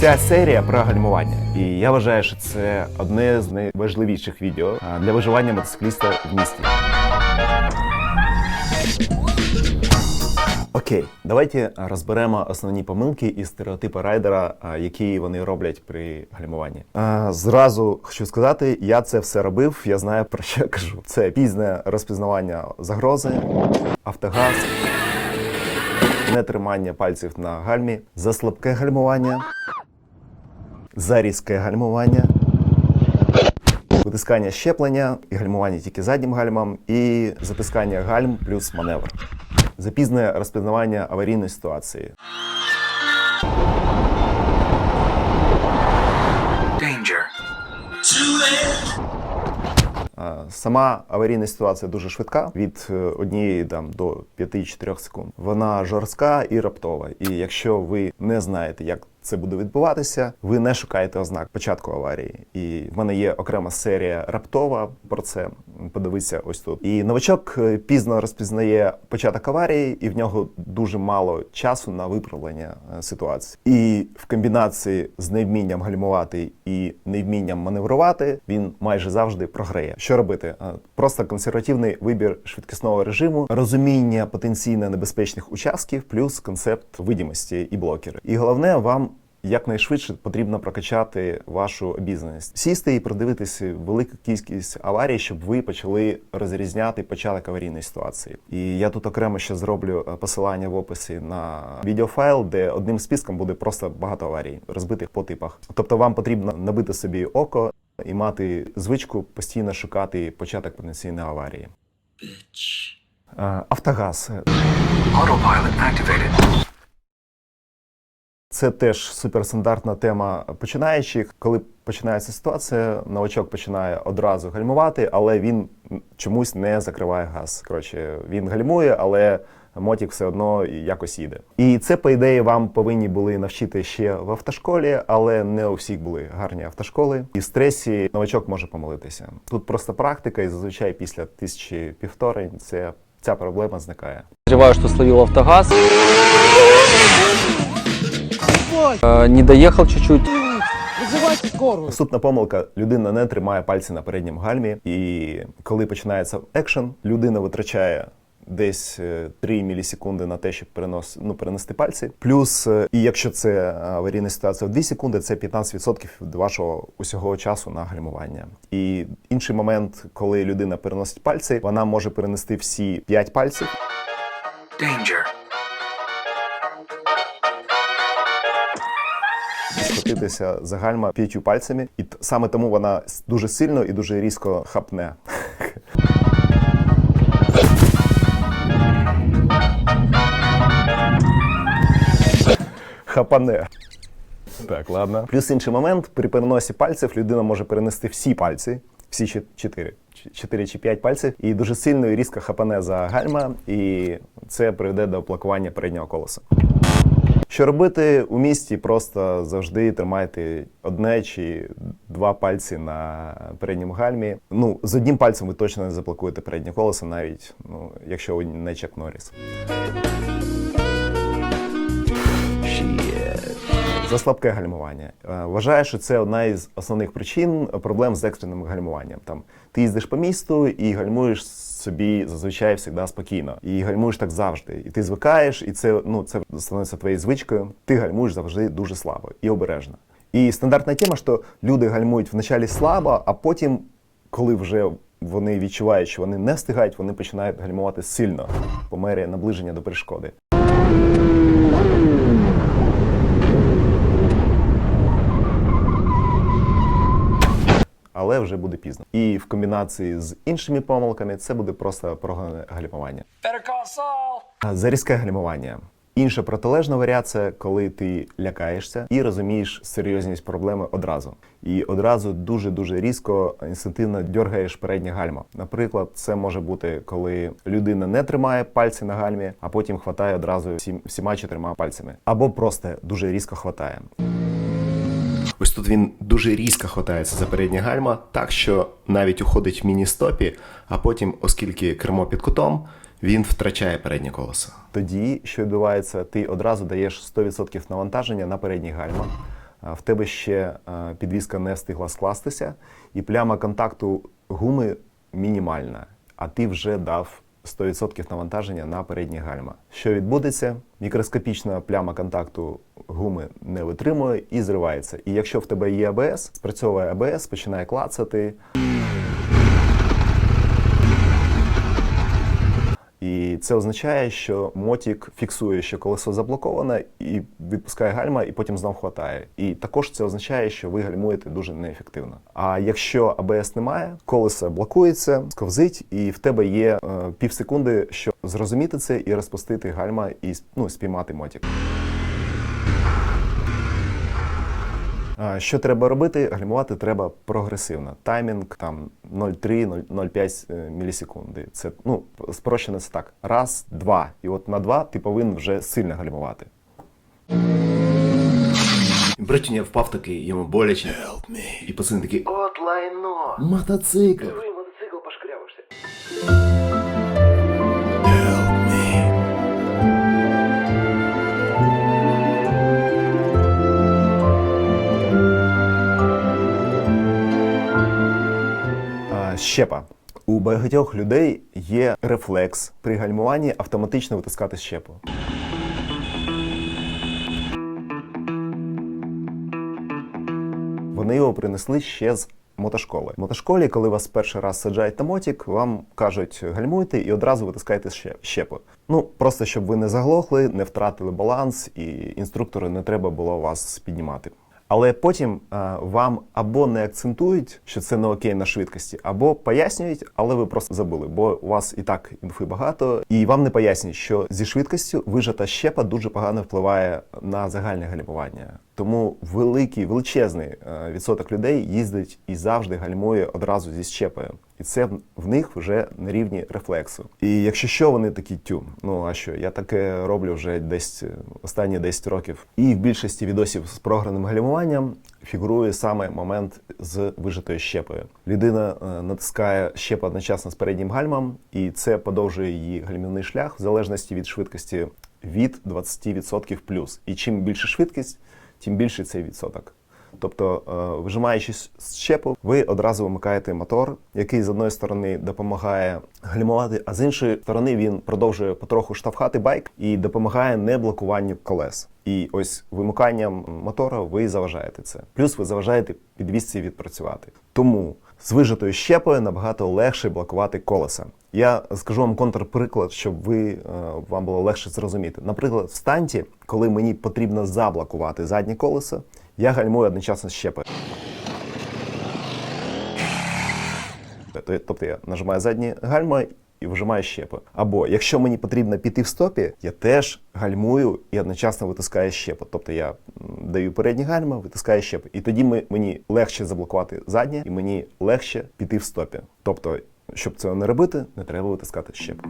Ця серія про гальмування, і я вважаю, що це одне з найважливіших відео для виживання мотоцикліста в місті. Окей, давайте розберемо основні помилки і стереотипи райдера, які вони роблять при гальмуванні. Зразу хочу сказати, я це все робив. Я знаю про що я кажу. Це пізне розпізнавання загрози, автогаз, нетримання пальців на гальмі, заслабке гальмування, зарізке гальмування. Витискання щеплення і гальмування тільки заднім гальмом, і затискання гальм плюс маневр. Запізне розпізнавання аварійної ситуації. Danger. Сама аварійна ситуація дуже швидка від е, однієї там до 5-4 секунд. Вона жорстка і раптова. І якщо ви не знаєте, як це буде відбуватися, ви не шукаєте ознак початку аварії. І в мене є окрема серія раптова про це. Подивися ось тут. І новачок е, пізно розпізнає початок аварії, і в нього дуже мало часу на виправлення е, ситуації. І в комбінації з невмінням гальмувати і невмінням маневрувати він майже завжди програє. Що робити? Е, Просто консервативний вибір швидкісного режиму, розуміння потенційно небезпечних участків, плюс концепт видимості і блокери. І головне вам. Якнайшвидше потрібно прокачати вашу обізнаність, сісти і продивитися велику кількість аварій, щоб ви почали розрізняти початок аварійної ситуації. І я тут окремо ще зроблю е, посилання в описі на відеофайл, де одним списком буде просто багато аварій, розбитих по типах. Тобто вам потрібно набити собі око і мати звичку постійно шукати початок потенційної аварії. Е, Автогаз Autopilot activated. Це теж суперстандартна тема починаючих. Коли починається ситуація, новачок починає одразу гальмувати, але він чомусь не закриває газ. Коротше, він гальмує, але мотик все одно якось їде. І це, по ідеї, вам повинні були навчити ще в автошколі, але не у всіх були гарні автошколи. І в стресі новачок може помилитися. Тут просто практика, і зазвичай після тисячі півтори це ця проблема зникає. Подозреваю, что словил автогаз. Э, Не доехал чуть-чуть. Наступна помилка: людина не тримає пальці на передньому гальмі, і коли починається екшен, людина витрачає. Десь е, 3 мілісекунди на те, щоб перенос, ну, перенести пальці. Плюс, е, і якщо це аварійна ситуація в 2 секунди, це 15% від вашого усього часу на гальмування. І інший момент, коли людина переносить пальці, вона може перенести всі 5 пальців, Danger. Схватитися за гальма п'ятью пальцями, і саме тому вона дуже сильно і дуже різко хапне. Хапане. Так, ладно. Плюс інший момент, при переносі пальців людина може перенести всі пальці, всі чо- чотири, Ч- чотири чи п'ять пальців, і дуже сильно і різко хапане за гальма, і це приведе до блокування переднього колеса. Що робити у місті? Просто завжди тримайте одне чи два пальці на передньому гальмі. Ну, з одним пальцем ви точно не заблокуєте переднє колесо, навіть ну, якщо ви не Чак Норріс. За слабке гальмування. Е, Вважаю, що це одна із основних причин проблем з екстреним гальмуванням. Там ти їздиш по місту і гальмуєш собі зазвичай завжди спокійно. І гальмуєш так завжди. І ти звикаєш, і це ну це становиться твоєю звичкою. Ти гальмуєш завжди дуже слабо і обережно. І стандартна тема, що люди гальмують вначалі слабо, а потім, коли вже вони відчувають, що вони не встигають, вони починають гальмувати сильно по мері наближення до перешкоди. Але вже буде пізно. І в комбінації з іншими помилками це буде просто програне гальмування. Better call За різке гальмування. Інша протилежна варіація, коли ти лякаєшся і розумієш серйозність проблеми одразу. І одразу дуже дуже різко інстинктивно дергаєш переднє гальмо. Наприклад, це може бути, коли людина не тримає пальці на гальмі, а потім хватає одразу всім, всіма чотирма пальцями, або просто дуже різко хватає. Ось тут він дуже різко хватається за переднє гальма, так що навіть уходить в міні-стопі, а потім, оскільки кермо під кутом, він втрачає переднє колесо. Тоді, що відбувається, ти одразу даєш 100% навантаження на передні гальма. в тебе ще а, підвіска не встигла скластися, і пляма контакту гуми мінімальна, а ти вже дав 100% навантаження на передні гальма. Що відбудеться? Мікроскопічна пляма контакту гуми не витримує і зривається. І якщо в тебе є АБС, спрацьовує АБС, починає клацати. Це означає, що мотік фіксує, що колесо заблоковане, і відпускає гальма, і потім знов хватає. І також це означає, що ви гальмуєте дуже неефективно. А якщо АБС немає, колесо блокується, сковзить, і в тебе є е, пів секунди, щоб зрозуміти це і розпустити гальма і ну, спіймати мотик. А, Що треба робити? Гальмувати треба прогресивно. Таймінг там 0,3-0,5 е, мілісекунди. Це ну спрощено це так. Раз, два. І от на два ти повинен вже сильно гальмувати. Братін, впав такий, йому боляче. Help me. І пацан такий от лайно. Мотоцикл. Щепа. У багатьох людей є рефлекс при гальмуванні автоматично витискати щепу. Вони його принесли ще з мотошколи. В мотошколі, коли вас перший раз саджають на мотик, вам кажуть гальмуйте і одразу витискайте щепу. Ну просто щоб ви не заглохли, не втратили баланс, і інструктору не треба було вас піднімати. Але потім а, вам або не акцентують, що це не окей на швидкості, або пояснюють, але ви просто забули, бо у вас і так інфи багато, і вам не пояснюють, що зі швидкістю вижата щепа дуже погано впливає на загальне гальмування. Тому великий, величезний е, відсоток людей їздить і завжди гальмує одразу зі щепою. І це в- них вже на рівні рефлексу. І якщо що, вони такі тю. Ну а що? Я таке роблю вже десь е, останні 10 років. І в більшості відосів з програним гальмуванням фігурує саме момент з вижатою щепою. Людина е, натискає щепу одночасно з переднім гальмом, і це подовжує її гальмівний шлях в залежності від швидкості від 20% плюс. І чим більше швидкість, тим більший цей відсоток. Тобто, вижимаючись з щепу, ви одразу вимикаєте мотор, який з одної сторони допомагає гальмувати, а з іншої сторони він продовжує потроху штовхати байк і допомагає не блокуванню колес. І ось вимиканням мотора ви заважаєте це. Плюс ви заважаєте підвісці відпрацювати. Тому з вижатою щепою набагато легше блокувати колеса. Я скажу вам контрприклад, щоб ви е, вам було легше зрозуміти. Наприклад, в станті, коли мені потрібно заблокувати задні колесо, я гальмую одночасно. Тобто- Тобто я нажимаю задні гальма і вжимаю щепи. Або якщо мені потрібно піти в стопі, я теж гальмую і одночасно витискаю щепи. Тобто я даю передні гальма, витискаю щепи. І тоді мені легше заблокувати заднє, і мені легше піти в стопі. Тобто, щоб цього не робити, не треба витискати щепу.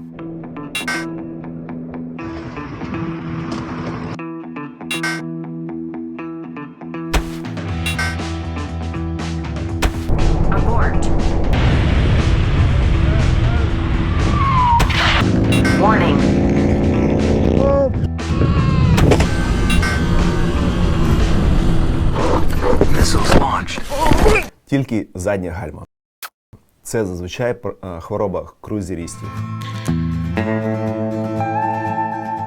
Задня гальма. Це зазвичай е, хвороба крузерістів.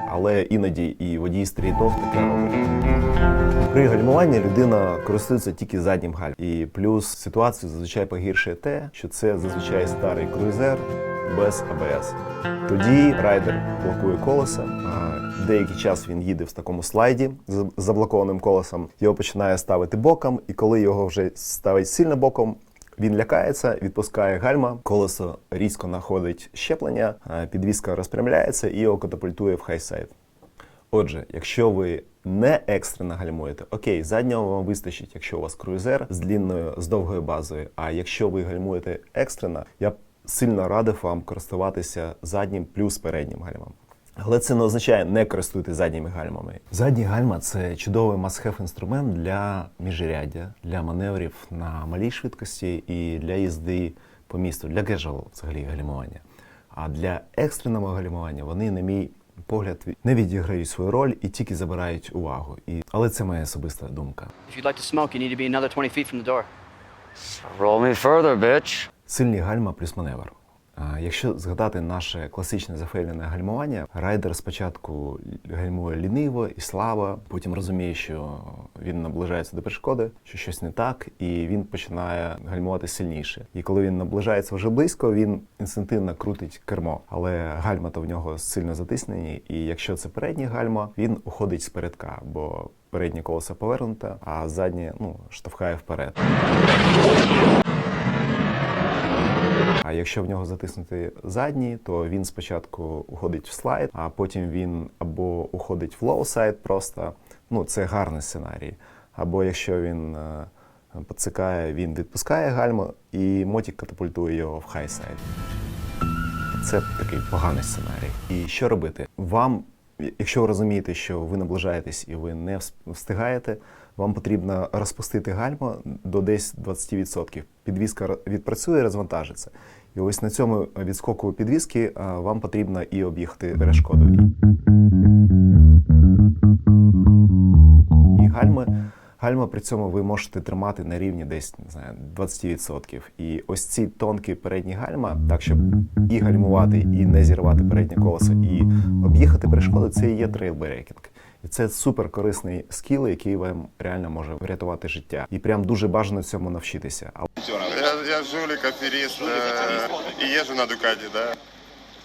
Але іноді і водій стрітов таке робить. При гальмуванні людина користується тільки заднім гальмом. І плюс ситуацію зазвичай погіршує те, що це зазвичай старий круїзер без АБС. Тоді райдер блокує колеса. Деякий час він їде в такому слайді з заблокованим колесом. Його починає ставити боком, і коли його вже ставить сильно боком, він лякається, відпускає гальма, колесо різко знаходить щеплення, підвіска розпрямляється і його катапультує в хайсайд. Отже, якщо ви не екстрено гальмуєте, окей, заднього вам вистачить, якщо у вас круїзер з длінною, з довгою базою. А якщо ви гальмуєте екстрено, я сильно радив вам користуватися заднім плюс переднім гальмом. Але це не означає не користуйтесь задніми гальмами. Задні гальма це чудовий must-have інструмент для міжряддя, для маневрів на малій швидкості і для їзди по місту, для гежевого взагалі гальмування. А для екстреного гальмування вони, на мій погляд не відіграють свою роль і тільки забирають увагу. І але це моя особиста думка. If you'd like to smoke, you need to be another 20 feet from the door. Roll me further, bitch. Сильні гальма плюс маневр. Якщо згадати наше класичне зафейлене гальмування, райдер спочатку гальмує ліниво і слабо, потім розуміє, що він наближається до перешкоди, що щось не так, і він починає гальмувати сильніше. І коли він наближається вже близько, він інстинктивно крутить кермо. Але гальма то в нього сильно затиснені, і якщо це переднє гальма, він уходить з передка, бо переднє колесо повернуте, а заднє ну штовхає вперед. А якщо в нього затиснути задній, то він спочатку уходить в слайд, а потім він або уходить в лоу-сайд просто. Ну, це гарний сценарій. Або якщо він е, поцикає, він відпускає гальму, і мотик катапультує його в хай-сайд. Це такий поганий сценарій. І що робити? Вам, якщо ви розумієте, що ви наближаєтесь і ви не встигаєте, вам потрібно розпустити гальму до десь 20%. Підвізка відпрацює, розвантажиться. І ось на цьому відскоку підвіски а, вам потрібно і об'їхати перешкоду. І гальми, гальма при цьому ви можете тримати на рівні десь не знаю, 20%. І ось ці тонкі передні гальма, так щоб і гальмувати, і не зірвати переднє колесо, і об'їхати перешкоду, це і є трейлбрейкінг. І це супер корисний скіл, який вам реально може врятувати життя. І прям дуже бажано цьому навчитися. А Я, я жулик, аферист э, и езжу на Дукате, да.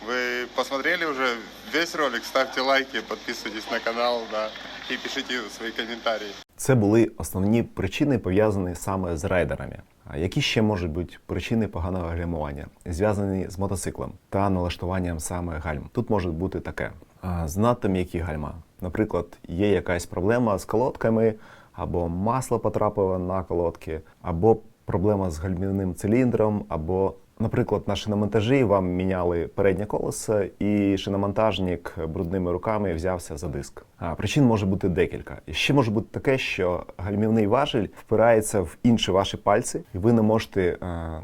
Вы посмотрели уже весь ролик? Ставьте лайки, подписывайтесь на канал, да, и пишите свои комментарии. Це були основні причини, пов'язані саме з райдерами. А які ще можуть бути причини поганого гальмування, зв'язані з мотоциклом та налаштуванням саме гальм? Тут може бути таке: А, занадто м'які гальма. Наприклад, є якась проблема з колодками, або масло потрапило на колодки, або проблема з гальмівним циліндром, або Наприклад, на шиномонтажі вам міняли переднє колесо, і шиномонтажник брудними руками взявся за диск. А причин може бути декілька. Ще може бути таке, що гальмівний важель впирається в інші ваші пальці, і ви не можете е,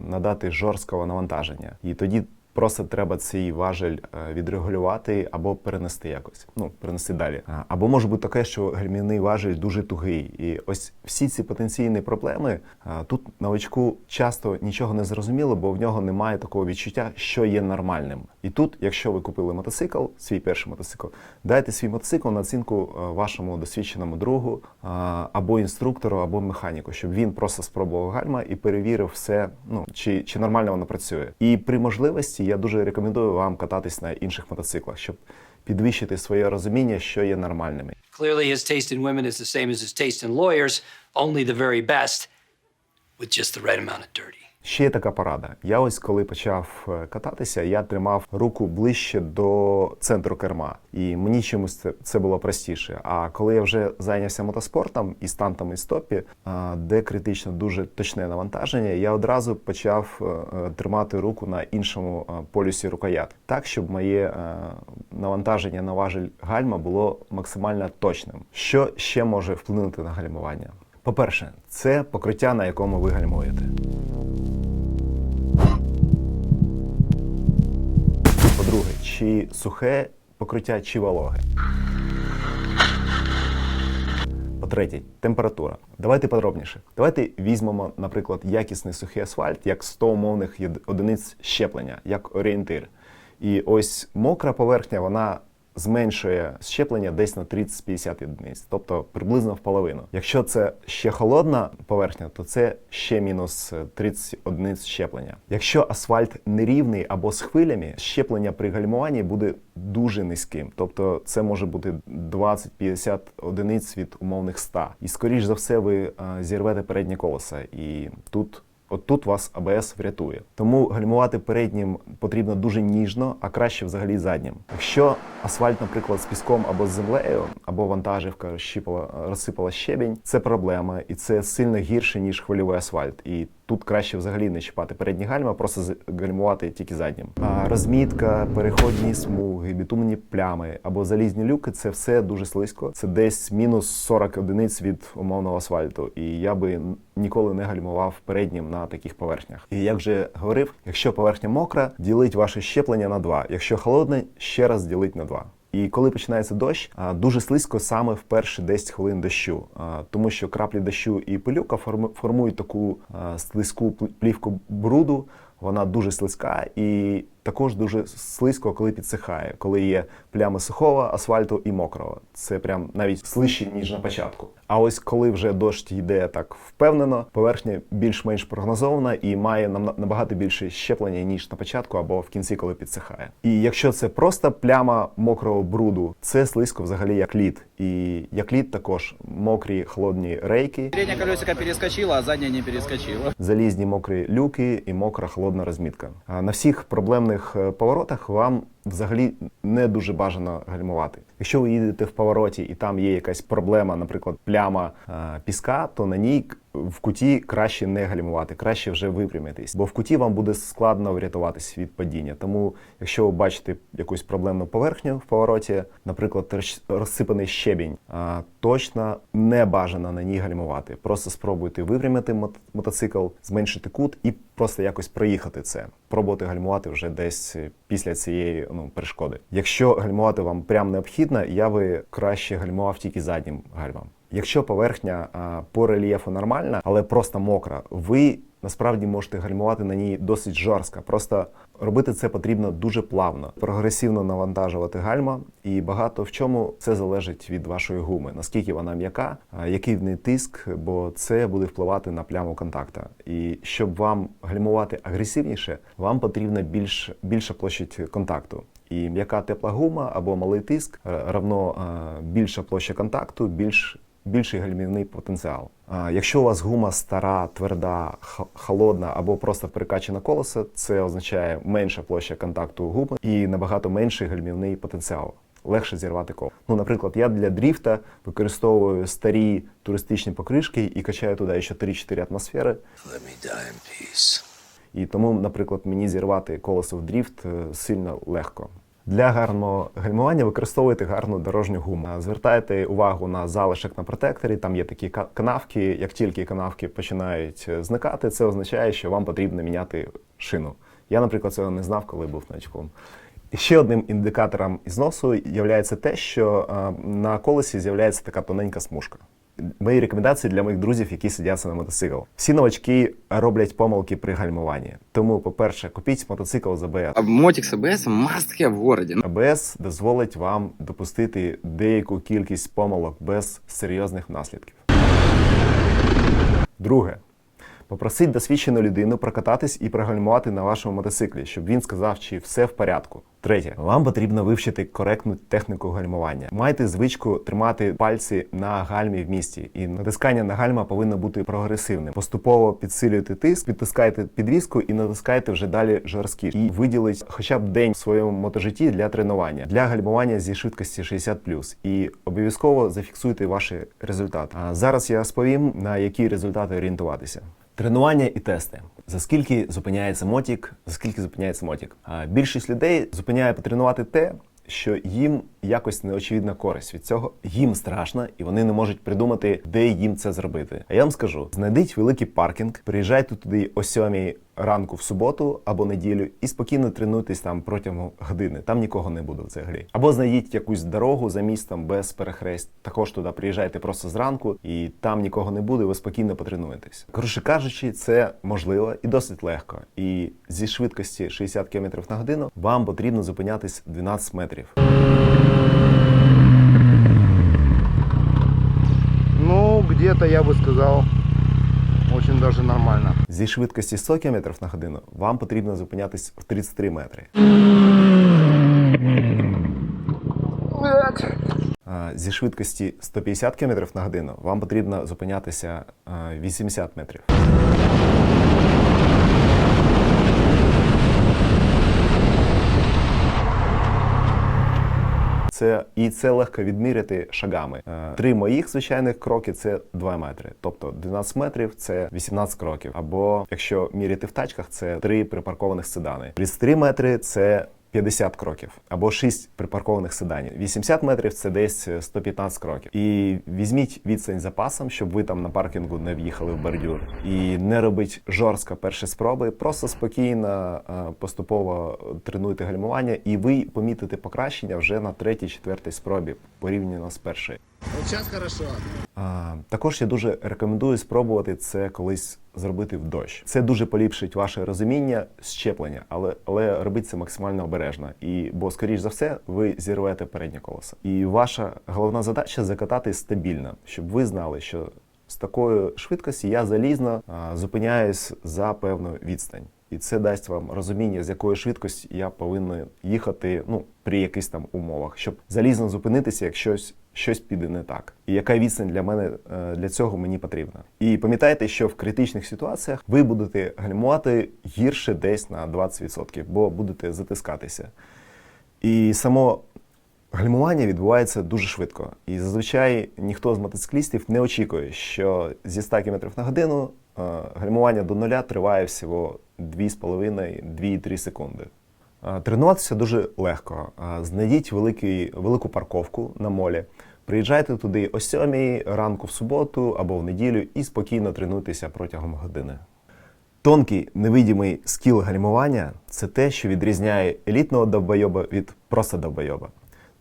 надати жорсткого навантаження. І тоді Просто треба цей важель е, відрегулювати або перенести якось. Ну, перенести далі. Або може бути таке, що гальмівний важель дуже тугий. І ось всі ці потенційні проблеми тут новачку часто нічого не зрозуміло, бо в нього немає такого відчуття, що є нормальним. І тут, якщо ви купили мотоцикл, свій перший мотоцикл, дайте свій мотоцикл на оцінку е, вашому досвідченому другу або інструктору, або механіку, щоб він просто спробував гальма і перевірив все, ну чи, чи нормально воно працює. І при можливості я дуже рекомендую вам кататись на інших мотоциклах, щоб підвищити своє розуміння, що є нормальними. Clearly, his taste in women is the same as his taste in lawyers, only the very best, with just the right amount of dirty. Ще є така порада. Я ось коли почав е, кататися, я тримав руку ближче до центру керма, і мені чомусь це, було простіше. А коли я вже зайнявся мотоспортом і стантом і стопі, де критично дуже точне навантаження, я одразу почав е, е, тримати руку на іншому полюсі рукоятки, так щоб моє навантаження на важель гальма було максимально точним. Що ще може вплинути на гальмування? По-перше, це покриття, на якому ви гальмуєте. Чи сухе покриття, чи вологе. По-третє, температура. Давайте подробніше. Давайте візьмемо, наприклад, якісний сухий асфальт як 100 умовних одиниць щеплення, як орієнтир. І ось мокра поверхня, вона зменшує щеплення десь на 30-50 одиниць, тобто приблизно в половину. Якщо це ще холодна поверхня, то це ще мінус е, 30 одиниць щеплення. Якщо асфальт нерівний або з хвилями, щеплення при гальмуванні буде дуже низьким. Тобто це може бути 20-50 одиниць від умовних 100. І скоріш за все ви е, зірвете переднє колесо. І тут От тут вас АБС врятує. Тому гальмувати переднім потрібно дуже ніжно, а краще взагалі заднім. Якщо асфальт, наприклад, з піском або з землею, або вантажівка розсипала щебінь, це проблема, і це сильно гірше ніж хвильовий асфальт. І тут краще взагалі не чіпати передні гальма, просто гальмувати тільки заднім. А розмітка, переходні смуги, бітумні плями або залізні люки це все дуже слизько. Це десь мінус 40 одиниць від умовного асфальту. І я би ніколи не гальмував переднім на таких поверхнях. І як вже говорив, якщо поверхня мокра, ділить ваше щеплення на два. Якщо холодне, ще раз ділить на два. І коли починається дощ, дуже слизько саме в перші 10 хвилин дощу, тому що краплі дощу і пилюка форму- формують таку слизьку пл- плівку бруду. Вона дуже слизька і також дуже слизько, коли підсихає, коли є плями сухого асфальту і мокрого. Це прям навіть слижче, ніж на початку. А ось коли вже дощ йде так впевнено, поверхня більш-менш прогнозована і має нам- набагато більше щеплення, ніж на початку або в кінці, коли підсихає. І якщо це просто пляма мокрого бруду, це слизько взагалі як лід. І як лід також мокрі холодні рейки, Переднее колесико перескочило, а заднее не перескочило. залізні мокрі люки і мокра холодна розмітка. А На всіх проблемних е, поворотах вам взагалі не дуже бажано гальмувати. Якщо ви їдете в повороті і там є якась проблема, наприклад, пляма е, піска, то на ній в куті краще не гальмувати, краще вже випрямитись, бо в куті вам буде складно врятуватись від падіння. Тому, якщо ви бачите якусь проблемну поверхню в повороті, наприклад, розсипаний щебінь, точно не бажано на ній гальмувати. Просто спробуйте випрямити мот- мотоцикл, зменшити кут і просто якось проїхати це. Пробувати гальмувати вже десь після цієї ну, перешкоди. Якщо гальмувати вам прям необхідно, я би краще гальмував тільки заднім гальмом. Якщо поверхня по рельєфу нормальна, але просто мокра, ви насправді можете гальмувати на ній досить жорстко. Просто робити це потрібно дуже плавно, прогресивно навантажувати гальма, і багато в чому це залежить від вашої гуми, наскільки вона м'яка, який в неї тиск, бо це буде впливати на пляму контакта. І щоб вам гальмувати агресивніше, вам потрібна більш більша площадь контакту. І м'яка тепла гума або малий тиск е, равно більша площа контакту, більш більший гальмівний потенціал. А якщо у вас гума стара, тверда, холодна або просто перекачана колесо, це означає менша площа контакту гуми і набагато менший гальмівний потенціал. Легше зірвати колесо. Ну, наприклад, я для дріфта використовую старі туристичні покришки і качаю туди ще 3-4 атмосфери. Let me die in peace. І тому, наприклад, мені зірвати колесо в дріфт е, сильно легко. Для гарного гальмування використовуйте гарну дорожню гуму. Звертайте увагу на залишок на протекторі. Там є такі канавки. Як тільки канавки починають е, зникати, це означає, що вам потрібно міняти шину. Я, наприклад, цього не знав, коли був новичком. Ще одним індикатором ізносу є те, що е, на колесі з'являється така тоненька смужка. Мої рекомендації для моїх друзів, які сидяться на мотоцикл. Всі новачки роблять помилки при гальмуванні. Тому, по-перше, купіть мотоцикл з АБС. А мотик с АБС must have в городе. АБС дозволить вам допустити деяку кількість помилок без серйозних наслідків. Друге. Попросіть досвідчену людину прокататись і прогальмувати на вашому мотоциклі, щоб він сказав, чи все в порядку. Третє, вам потрібно вивчити коректну техніку гальмування. Майте звичку тримати пальці на гальмі в місті, і натискання на гальма повинно бути прогресивним. Поступово підсилюйте тиск, підтискайте підвіску і натискайте вже далі жорсткіше. І виділіть хоча б день в своєму мотожитті для тренування, для гальмування зі швидкості 60+. І обов'язково зафіксуйте ваші результати. А зараз я розповім на які результати орієнтуватися. Тренування і тести. За скільки зупиняється мотік, за скільки зупиняється мотік. Більшість людей зупиняє потренувати те, що їм якось неочевидна користь від цього. Їм страшно, і вони не можуть придумати, де їм це зробити. А я вам скажу: знайдіть великий паркінг, приїжджайте туди о 7 ранку в суботу або неділю і спокійно тренуйтесь там протягом години. Там нікого не буде взагалі. Або знайдіть якусь дорогу за містом без перехрест. Також туди приїжджайте просто зранку, і там нікого не буде. Ви спокійно потренуєтесь. Коротше кажучи, це можливо і досить легко. І зі швидкості 60 км на годину вам потрібно зупинятись 12 метрів. Ну, где-то я бы сказал, очень даже нормально. Зі швидкості 100 км на годину вам потрібно зупинятись в 33 метри. Зі швидкості 150 км на годину вам потрібно зупинятися 80 метрів. Це і це легко відміряти шагами. Е, Три моїх звичайних кроки це 2 метри. Тобто 12 метрів це 18 кроків. Або якщо міряти в тачках, це три припаркованих седани. 33 метри це 50 кроків або 6 припаркованих седанів. 80 метрів це десь 115 кроків. І візьміть відстань запасом, щоб ви там на паркінгу не в'їхали в бордюр. І не робіть жорстко перші спроби. Просто спокійно, е, поступово тренуйте гальмування, і ви помітите покращення вже на третій, четвертій спробі порівняно з першою. А, також я дуже рекомендую спробувати це колись зробити в дощ. Це дуже поліпшить ваше розуміння щеплення, але, але робіть це максимально обережно. І бо, скоріш за все, ви зірвете переднє колесо. І ваша головна задача закатати стабільно, щоб ви знали, що з такою швидкості я залізно а, зупиняюсь за певну відстань. І це дасть вам розуміння, з якою швидкості я повинен їхати ну, при якихось там умовах, щоб залізно зупинитися, як щось, щось піде не так. І яка відстань для мене е, для цього мені потрібна. І пам'ятайте, що в критичних ситуаціях ви будете гальмувати гірше десь на 20%, бо будете затискатися. І само гальмування відбувається дуже швидко. І зазвичай ніхто з мотоциклістів не очікує, що зі 100 км на годину е, гальмування до нуля триває всього 2,5-2,3 секунди. Е, Тренуватися дуже легко. Е, Знайдіть великий, велику парковку на молі. Приїжджайте туди о 7 ранку в суботу або в неділю і спокійно тренуйтеся протягом години. Тонкий невидимий скіл гальмування це те, що відрізняє елітного довбойоба від просто довбойоба.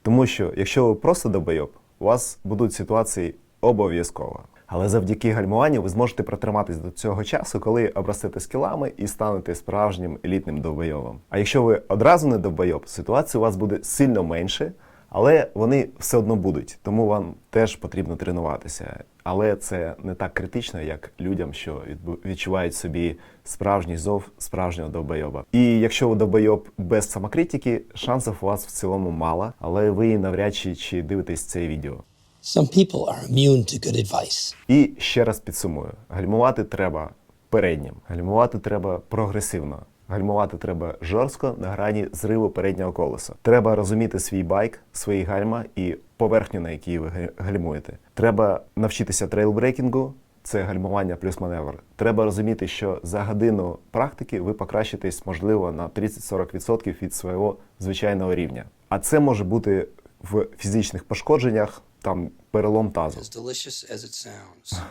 Тому що якщо ви просто довбойоб, у вас будуть ситуації обов'язково. Але завдяки гальмуванню ви зможете протриматись до цього часу, коли обростете скілами і станете справжнім елітним довбойовом. А якщо ви одразу не довбойоб, ситуація у вас буде сильно менше, але вони все одно будуть, тому вам теж потрібно тренуватися. Але це не так критично, як людям, що відчувають собі справжній зов справжнього довбойоба. І якщо ви довбойоб без самокритики, шансів у вас в цілому мало, але ви навряд чи, чи дивитесь це відео. Some people are immune to good advice. І ще раз підсумую: гальмувати треба переднім, гальмувати треба прогресивно. Гальмувати треба жорстко на грані зриву переднього колеса. Треба розуміти свій байк, свої гальма і поверхню, на якій ви га- гальмуєте. Треба навчитися трейлбрейкінгу, це гальмування плюс маневр. Треба розуміти, що за годину практики ви покращитесь, можливо, на 30-40% від свого звичайного рівня. А це може бути в фізичних пошкодженнях, там перелом тазу.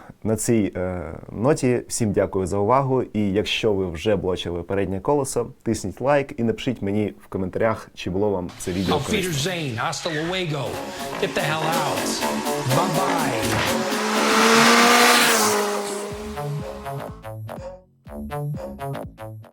На цій е, ноті всім дякую за увагу. І якщо ви вже блочили переднє колесо, тисніть лайк і напишіть мені в коментарях, чи було вам це відео Auf